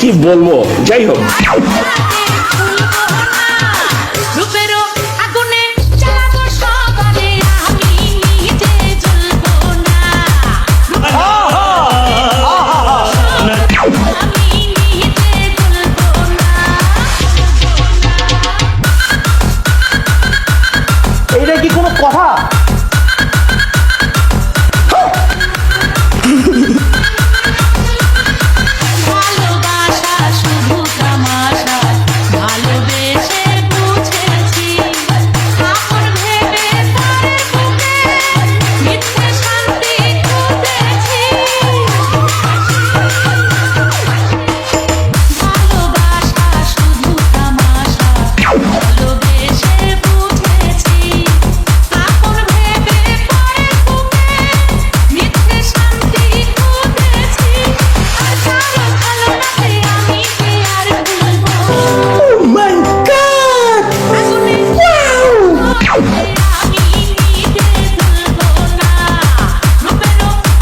কি বলব? যাই হোক। কি কোনো কথা?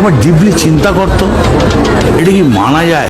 একবার ডিপলি চিন্তা করতো এটা কি মানা যায়?